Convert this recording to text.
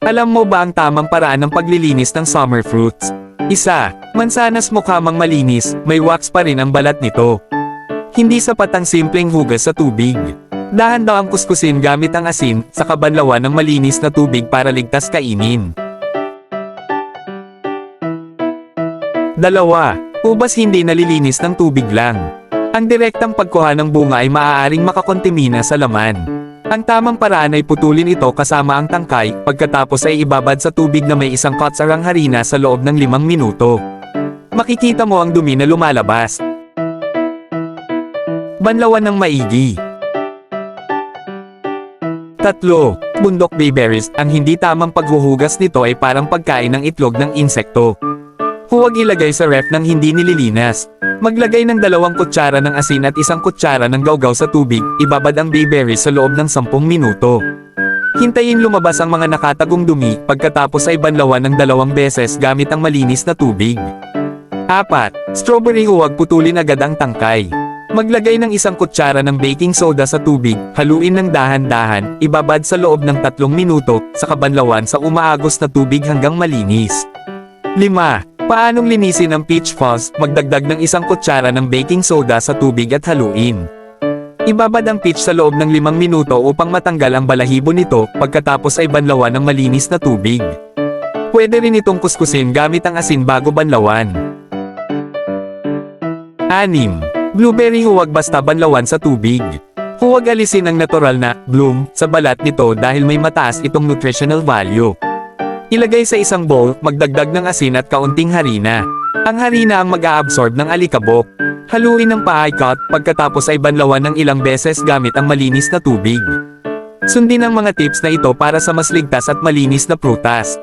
Alam mo ba ang tamang paraan ng paglilinis ng summer fruits? Isa, mansanas mukha mang malinis, may wax pa rin ang balat nito. Hindi sapat ang simpleng hugas sa tubig. Dahan daw ang kuskusin gamit ang asin sa kabanlawan ng malinis na tubig para ligtas kainin. Dalawa, ubas hindi nalilinis ng tubig lang. Ang direktang pagkuha ng bunga ay maaaring makakontamina sa laman. Ang tamang paraan ay putulin ito kasama ang tangkay, pagkatapos ay ibabad sa tubig na may isang kotsarang harina sa loob ng limang minuto. Makikita mo ang dumi na lumalabas. Banlawan ng maigi. Tatlo, bundok bayberries, ang hindi tamang paghuhugas nito ay parang pagkain ng itlog ng insekto. Huwag ilagay sa ref ng hindi nililinas. Maglagay ng dalawang kutsara ng asin at isang kutsara ng gawgaw sa tubig, ibabad ang bayberries sa loob ng 10 minuto. Hintayin lumabas ang mga nakatagong dumi, pagkatapos ay banlawan ng dalawang beses gamit ang malinis na tubig. 4. Strawberry huwag putulin agad ang tangkay. Maglagay ng isang kutsara ng baking soda sa tubig, haluin ng dahan-dahan, ibabad sa loob ng 3 minuto, sa kabanlawan sa umaagos na tubig hanggang malinis. 5. Paanong linisin ang peach fuzz? Magdagdag ng isang kutsara ng baking soda sa tubig at haluin. Ibabad ang peach sa loob ng 5 minuto upang matanggal ang balahibo nito, pagkatapos ay banlawan ng malinis na tubig. Pwede rin itong kuskusin gamit ang asin bago banlawan. 6. Blueberry huwag basta banlawan sa tubig. Huwag alisin ang natural na bloom sa balat nito dahil may mataas itong nutritional value. Ilagay sa isang bowl, magdagdag ng asin at kaunting harina. Ang harina ang mag-aabsorb ng alikabok. Haluin ng paaykat, pagkatapos ay banlawan ng ilang beses gamit ang malinis na tubig. Sundin ang mga tips na ito para sa mas ligtas at malinis na prutas.